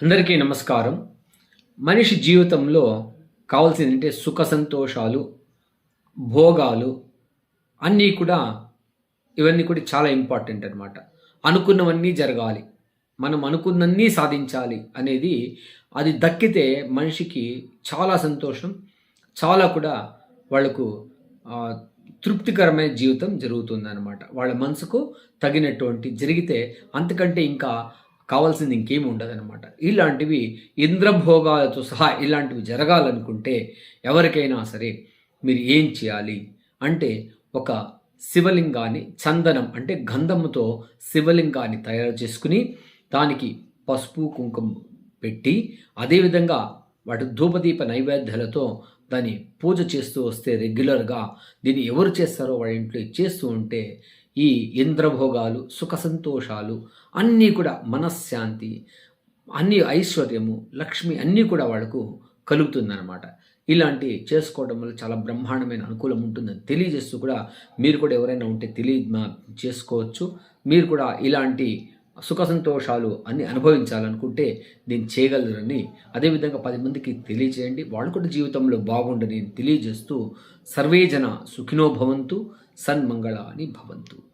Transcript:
అందరికీ నమస్కారం. మనిషి జీవితంలో కావాల్సింది అంటే సుఖ సంతోషాలు భోగాలు అన్నీ కూడా ఇవన్నీ కూడా చాలా ఇంపార్టెంట్ అనమాట అనుకున్నవన్నీ జరగాలి. మనం అనుకున్నన్నీ సాధించాలి అనేది అది దక్కితే మనిషికి చాలా సంతోషం చాలా కూడా వాళ్ళకు తృప్తికరమైన జీవితం జరుగుతుంది అనమాట వాళ్ళ మనసుకు తగినటువంటి జరిగితే అంతకంటే ఇంకా కావాల్సింది ఇంకేమి ఉండదనమాట ఇలాంటివి ఇంద్రభోగాలతో సహా ఇలాంటివి జరగాలనుకుంటే ఎవరికైనా సరే మీరు ఏం చేయాలి అంటే ఒక శివలింగాన్ని చందనం అంటే గంధముతో శివలింగాన్ని తయారు చేసుకుని దానికి పసుపు కుంకుమ పెట్టి అదేవిధంగా వాటి ధూపదీప నైవేద్యాలతో దాన్ని పూజ చేస్తూ వస్తే రెగ్యులర్గా దీన్ని ఎవరు చేస్తారో వాళ్ళ ఇంట్లో చేస్తూ ఉంటే ఈ ఇంద్రభోగాలు సుఖ సంతోషాలు అన్నీ కూడా మనశ్శాంతి అన్ని ఐశ్వర్యము లక్ష్మి అన్నీ కూడా వాళ్ళకు కలుగుతుందన్నమాట. ఇలాంటి చేసుకోవడం వల్ల చాలా బ్రహ్మాండమైన అనుకూలం ఉంటుందని తెలియజేస్తూ కూడా మీరు కూడా ఎవరైనా ఉంటే తెలియ చేసుకోవచ్చు. మీరు కూడా ఇలాంటి సుఖ సంతోషాలు అన్ని అనుభవించాలనుకుంటే దీన్ని చేయగలరని అదేవిధంగా పది మందికి తెలియజేయండి. వాళ్ళు కూడా జీవితంలో బాగుండని తెలియజేస్తూ సర్వేజన సుఖినోభవంతు ಸನ್ಮಂಗಳಾನಿ ಭವಂತು.